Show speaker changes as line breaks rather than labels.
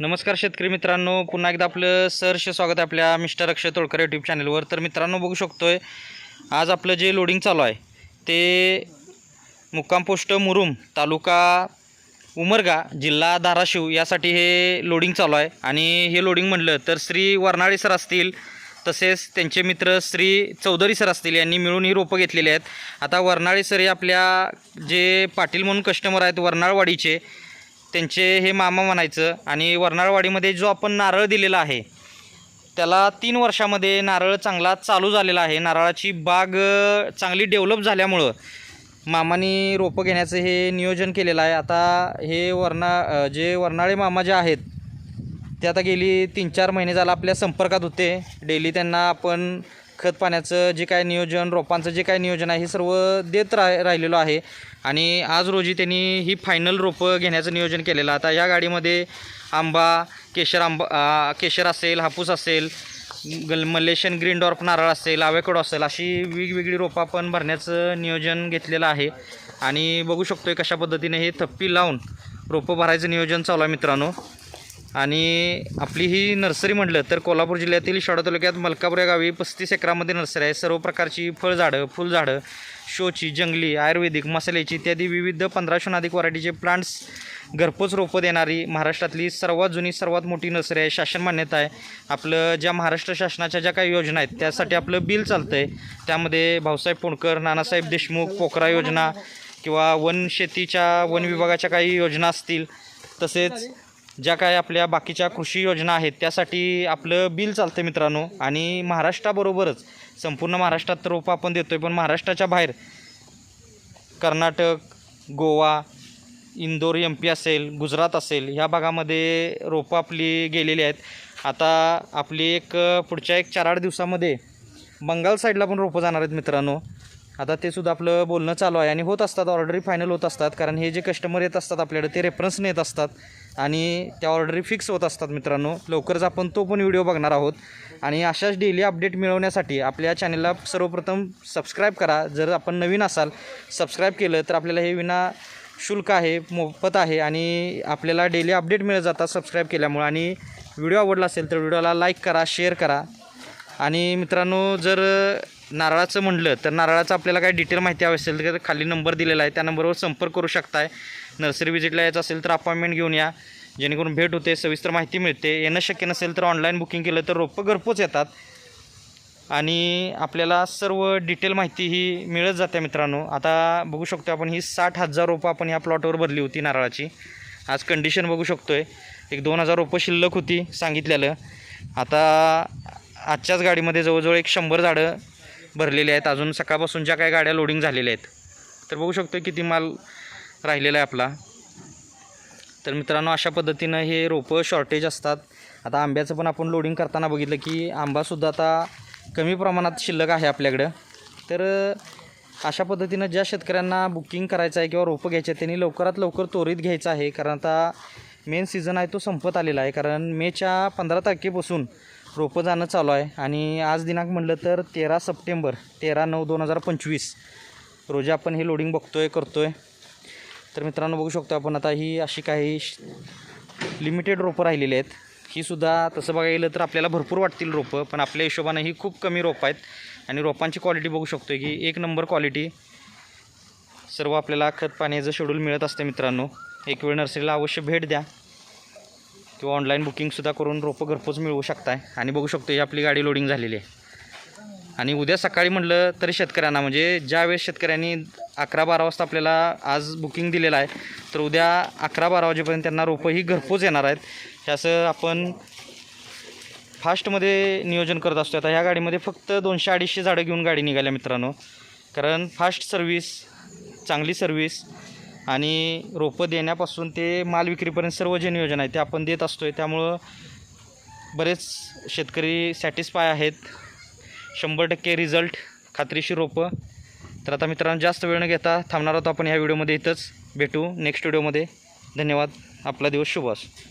नमस्कार शेतकरी मित्रांनो. पुन्हा एकदा आपलं सहर्ष स्वागत आहे आपल्या मिस्टर अक्षय तोडकर यूट्यूब चॅनलवर तर मित्रांनो बघू शकतो आहे आज आपलं जे लोडिंग चालू आहे ते मुक्काम पोस्ट मुरुम तालुका उमरगा जिल्हा धाराशिव यासाठी हे लोडिंग चालू आहे. आणि हे लोडिंग म्हणलं तर श्री वर्नाळे सर असतील तसेच त्यांचे मित्र श्री चौधरी सर असतील यांनी मिळून ही रोपं घेतलेली आहेत. आता वर्नाळे सर हे आपल्या जे पाटील म्हणून कस्टमर आहेत वर्नाळवाडीचे त्यांचे हे मामा म्हणायचं आणि वर्नाळवाडीमध्ये जो आपण नारळ दिलेला आहे त्याला तीन वर्षामध्ये नारळ चांगला चालू झालेला आहे. नारळाची बाग चांगली डेव्हलप झाल्यामुळं मामानी रोपं घेण्याचं हे नियोजन केलेलं आहे. आता हे वर्णा जे वर्नाळे मामा जे आहेत ते आता गेली तीन चार महिने झाला आपल्या संपर्कात होते. डेली त्यांना आपण खत पाण्याचं जे काय नियोजन रोपांचं जे काय नियोजन आहे हे सर्व देत राह राहिलेलो आहे. आणि आज रोजी त्यांनी ही फायनल रोपं घेण्याचं नियोजन केलेलं. आता या गाडीमध्ये आंबा केशर आंबा केशर असेल हापूस असेल गल मलेशियन ग्रीन डॉर्फ नारळ असेल आवेकडो असेल अशी वेगवेगळी रोपं आपण भरण्याचं नियोजन घेतलेलं आहे. आणि बघू शकतो आहे कशा पद्धतीने हे थप्पी लावून रोपं भरायचं नियोजन चालू आहे मित्रांनो. आणि आपली ही नर्सरी म्हटलं तर कोल्हापूर जिल्ह्यातील शाडा तालुक्यात मलकापूर या गावी पस्तीस एकरामध्ये नर्सरी आहे. सर्व प्रकारची फळझाडं फुलझाडं शोची जंगली आयुर्वेदिक मसाल्याची इत्यादी विविध पंधराशून अधिक व्हरायटीचे प्लांट्स घरपोच रोपं देणारी महाराष्ट्रातली सर्वात जुनी सर्वात मोठी नर्सरी आहे. शासन मान्यता आहे. आपलं ज्या महाराष्ट्र शासनाच्या ज्या काही योजना आहेत त्यासाठी आपलं बिल चालतं आहे त्यामध्ये भाऊसाहेब पुणकर नानासाहेब देशमुख पोखरा योजना किंवा वन शेतीच्या वन विभागाच्या काही योजना असतील तसेच ज्या काय आपल्या बाकीच्या कृषी योजना आहेत त्यासाठी आपलं बिल चालतं मित्रांनो. आणि महाराष्ट्राबरोबरच संपूर्ण महाराष्ट्रात रोपं आपण देतो आहे पण महाराष्ट्राच्या बाहेर कर्नाटक गोवा इंदोर एम पी असेल गुजरात असेल ह्या भागामध्ये रोपं आपली गेलेली आहेत. आता आपली एक पुढच्या एक चार आठ दिवसामध्ये बंगाल साईडला पण रोपं जाणार आहेत मित्रांनो. आता ते सुद्धा आपलं बोलणं चालू आहे आणि होत असतात ऑर्डरी फायनल होत असतात कारण हे जे कस्टमर येत असतात आपल्याकडे ते रेफरन्स नेत असतात. आणि त्या ऑर्डरी फिक्स होत असतात मित्रांनो. लवकरच आपण तो पण व्हिडिओ बघणार आहोत. आणि अशाच डेली अपडेट मिळवण्यासाठी आपल्या चॅनलला सर्वप्रथम सबस्क्राईब करा. जर आपण नवीन असाल सबस्क्राईब केलं तर आपल्याला हे विना शुल्क आहे मोफत आहे आणि आपल्याला डेली अपडेट मिळत जातात सबस्क्राईब केल्यामुळं. आणि व्हिडिओ आवडला असेल तर व्हिडिओला लाईक करा शेअर करा. आणि मित्रांनो जर नारळाचं म्हणलं तर नारळाचं आपल्याला काही डिटेल माहिती हवी असेल तर खाली नंबर दिलेला आहे. त्या नंबरवर संपर्क करू शकताय. नर्सरी व्हिजिटला यायचं असेल तर अपॉइंटमेंट घेऊन या. जेणेकरून भेट होते सविस्तर माहिती मिळते. येणं शक्य नसेल तर ऑनलाईन बुकिंग केलं तर रोपं घरपोच येतात. आणि आपल्याला सर्व डिटेल माहिती ही मिळत जाते मित्रांनो. आता बघू शकतो आपण ही साठ हजार रोपं आपण ह्या प्लॉटवर भरली होती नारळाची. आज कंडिशन बघू शकतो आहे एक दोन हजार रोपं शिल्लक होती सांगितलेलं. आता आजच्याच गाडीमध्ये जवळजवळ एक शंभर झाडं भरलेले आहेत. अजून सकाळपासून ज्या काही गाड्या लोडिंग झालेल्या आहेत. तर बघू शकतो किती माल राहिलेला आहे आपला. तर मित्रांनो अशा पद्धतीनं हे रोपं शॉर्टेज असतात. आता आंब्याचं पण आपण लोडिंग करताना बघितलं की आंबासुद्धा आता कमी प्रमाणात शिल्लक आहे आपल्याकडं. तर अशा पद्धतीनं ज्या शेतकऱ्यांना बुकिंग करायचं आहे किंवा रोपं घ्यायचे आहे त्यांनी लवकरात लवकर त्वरित घ्यायचं आहे. कारण आता मेन सीझन आहे तो संपत आलेला आहे. कारण मेच्या पंधरा तारखेपासून रोपं जाणं चालू आहे. आणि आज दिनांक म्हटलं तर तेरा सप्टेंबर तेरा नऊ दोन हजार पंचवीस. रोजी आपण हे लोडिंग बघतो आहे करतो आहे तर मित्रांनो बघू शकतो आपण आता ही अशी काही लिमिटेड रोपं राहिलेली आहेत. ही सुद्धा तसं बघायला गेलं तर आपल्याला भरपूर वाटतील रोपं पण आपल्या हिशोबानं ही खूप कमी रोपं आहेत. आणि रोपांची क्वालिटी बघू शकतो की एक नंबर क्वालिटी सर्व आपल्याला खत पाण्याचं शेड्यूल मिळत असते मित्रांनो. एक वेळ नर्सरीला अवश्य भेट द्या. किंवा ऑनलाईन बुकिंगसुद्धा करून रोपं घरपोच मिळवू शकताय. आणि बघू शकतो ही आपली गाडी लोडिंग झालेली आहे. आणि उद्या सकाळी म्हटलं तरी शेतकऱ्यांना म्हणजे ज्यावेळेस शेतकऱ्यांनी अकरा बारा वाजता आपल्याला आज बुकिंग दिलेलं आहे तर उद्या अकरा बारा वाजेपर्यंत त्यांना रोपं ही घरपोच येणार आहेत. हे असं आपण फास्टमध्ये नियोजन करत असतो आता ह्या गाडीमध्ये फक्त दोनशे अडीचशे झाडं घेऊन गाडी निघाल्या मित्रांनो. कारण फास्ट सर्विस चांगली सर्व्हिस आणि रोपं देण्यापासून ते माल विक्रीपर्यंत सर्व जे नियोजन आहे ते आपण देत असतो आहे त्यामुळं बरेच शेतकरी सॅटिस्फाय आहेत. शंभर टक्के रिझल्ट खात्रीशी रोपं. तर आता मित्रांनो जास्त वेळ न घेता थांबणार आहोत आपण ह्या व्हिडिओमध्ये इथंच. भेटू नेक्स्ट व्हिडिओमध्ये धन्यवाद. आपला दिवस शुभ असो.